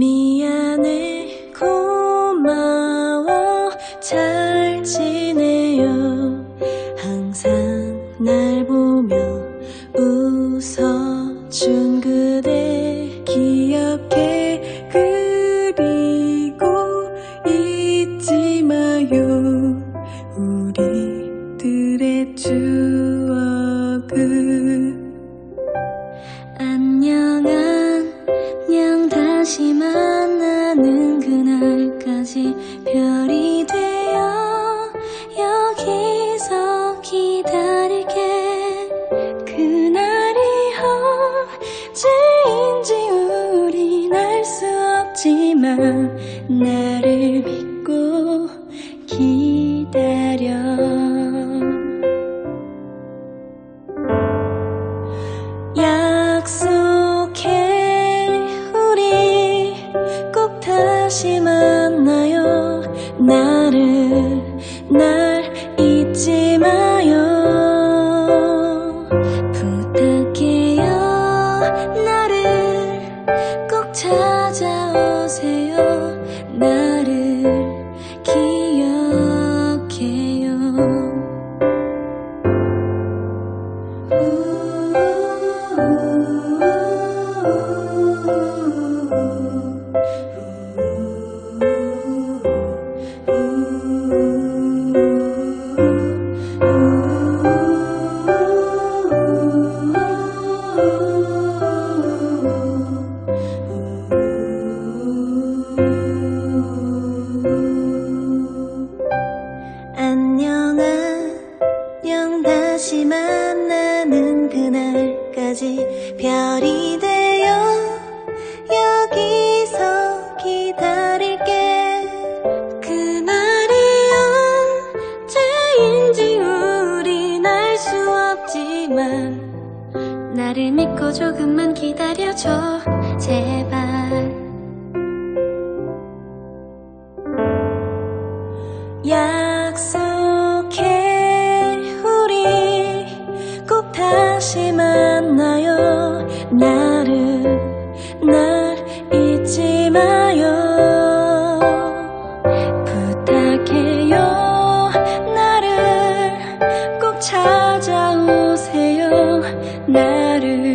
미안해. 다시 만나는 그날까지 별이 되어 여기서 기다릴게. 그날이 언제인지 우린 알 수 없지만 나를 믿 조금만 나를 믿고 조금만 기다려줘 제발. 약속해 우리. 꼭 다시 만나요. 나를 날 잊지 마요. 나를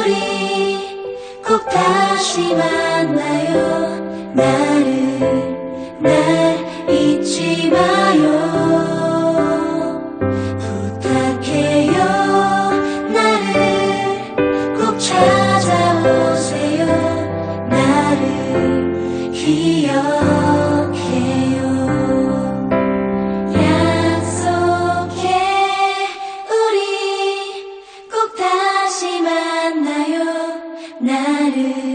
우리 꼭 다시 만나요. 나를 나를